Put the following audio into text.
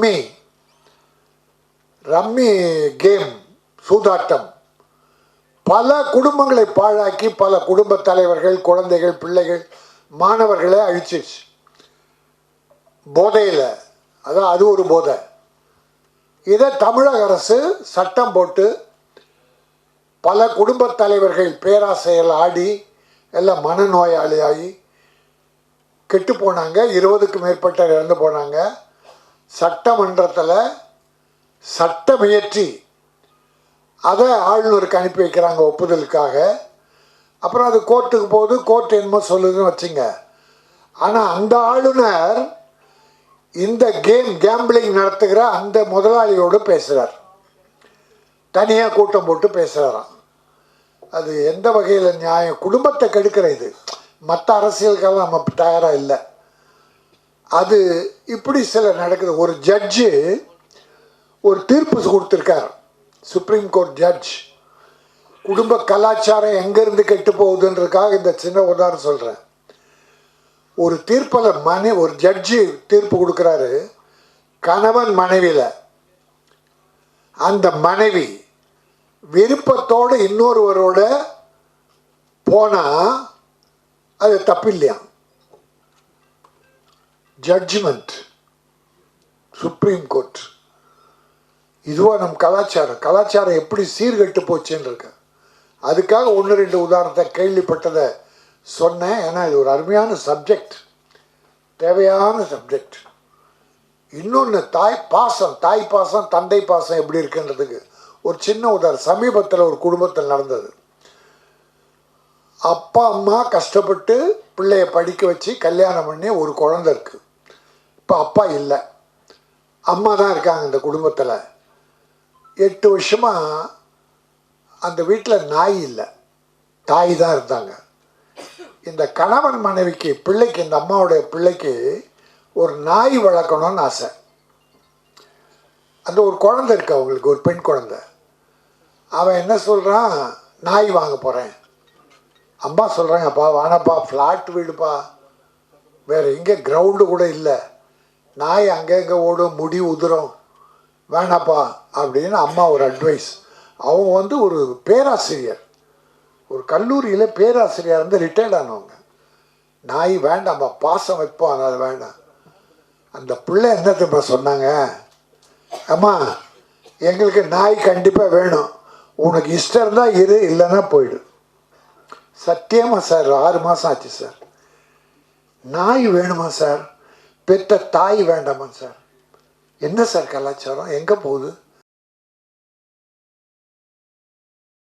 Rummy rummy game சூதாட்டம். பல குடும்பங்களை பாழாக்கி பல குடும்ப தலைவர்கள் குழந்தைகள் பிள்ளைகள் மாணவர்களை அழிச்சிருச்சு. போதையில். அதான் அது ஒரு போதை. இதை தமிழக அரசு சட்டம் போட்டு பல குடும்பத் தலைவர்கள் பேராசையில் ஆடி எல்லாம் மனநோயாளியாகி கெட்டு போனாங்க. இருபதுக்கு மேற்பட்ட இறந்து போனாங்க. சட்டமன்றத்தில் சட்டம் இயற்றி அதை ஆளுநருக்கு அனுப்பி வைக்கிறாங்க ஒப்புதலுக்காக. அப்புறம் அது கோர்ட்டுக்கு போகுது கோர்ட் என்னமோ சொல்லுதுன்னு வச்சுங்க. ஆனால் அந்த ஆளுநர் இந்த கேம் கேம்பிளிங் நடத்துகிற அந்த முதலாளியோடு பேசுகிறார் தனியாக கூட்டம் போட்டு பேசுகிறாராம் அது எந்த வகையில் நியாயம்? குடும்பத்தை கெடுக்கிற இது. மற்ற அரசியலுக்கெல்லாம் நம்ம தயாராக இல்லை. அது இப்படி சில நடக்குது. ஒரு ஜட்ஜு ஒரு தீர்ப்பு கொடுத்துருக்கார். சுப்ரீம் கோர்ட் ஜட்ஜ் குடும்ப கலாச்சாரம் எங்கேருந்து கெட்டு போகுதுன்றதுக்காக இந்த சின்ன உதாரணம் சொல்கிறேன் ஒரு தீர்ப்பில் மனை ஒரு ஜட்ஜு தீர்ப்பு கொடுக்குறாரு. கணவன் மனைவியில். அந்த மனைவி விருப்பத்தோடு இன்னொருவரோட போனால் அது தப்பில்லையா ஜட்ஜ்மெண்ட் சுப்ரீம் கோர்ட் இதுவா நம் கலாச்சாரம். கலாச்சாரம் எப்படி சீர்கெட்டு போச்சுன்னு இருக்க அதுக்காக ஒன்று ரெண்டு உதாரணத்தை கேள்விப்பட்டதை சொன்னேன். ஏன்னா இது ஒரு அருமையான சப்ஜெக்ட் தேவையான சப்ஜெக்ட் இன்னொன்று தாய் பாசம். தாய் பாசம் தந்தை பாசம் எப்படி இருக்குன்றதுக்கு. ஒரு சின்ன உதாரணம். சமீபத்தில் ஒரு குடும்பத்தில் நடந்தது. அப்பா அம்மா கஷ்டப்பட்டு பிள்ளைய படிக்க வச்சு கல்யாணம் பண்ணி ஒரு குழந்த இருக்குது இப்போ அப்பா இல்லை. அம்மா தான் இருக்காங்க இந்த குடும்பத்தில். எட்டு வருஷமாக அந்த வீட்டில் நாய் இல்லை. தாய் தான் இருந்தாங்க. இந்த கணவன் மனைவிக்கு பிள்ளைக்கு இந்த அம்மாவுடைய பிள்ளைக்கு ஒரு நாய் வளர்க்கணும்னு ஆசை. அந்த ஒரு குழந்தை இருக்கு அவங்களுக்கு ஒரு பெண் குழந்தை. அவன் என்ன சொல்கிறான் நாய் வாங்க போகிறேன் அம்மா சொல்கிறாங்கப்பா வானப்பா ஃப்ளாட் வீடுப்பா. வேறு எங்கே கிரவுண்டு கூட இல்லை. நாய் அங்கங்கே ஓடும் முடி உதிரும். வேணாப்பா அப்படின்னு அம்மா ஒரு அட்வைஸ் அவங்க வந்து ஒரு பேராசிரியர். ஒரு கல்லூரியில் பேராசிரியர் வந்து ரிட்டையர்ட் ஆனவங்க. நாய் வேண்டாம்ப்பா பாசம் வைப்போம் அதனால் வேண்டாம். அந்த பிள்ளை என்ன திரும்ப சொன்னாங்க? அம்மா எங்களுக்கு நாய் கண்டிப்பாக வேணும். உனக்கு இஷ்டம் இருந்தால் இரு இல்லைன்னா போயிடு. சத்தியமாக சார் ஆறு மாதம் ஆச்சு சார். நாய் வேணுமா சார்? பெற்ற தாய் வேண்டாமா சார். என்ன சார் கலாச்சாரம்? எங்கே போகுது?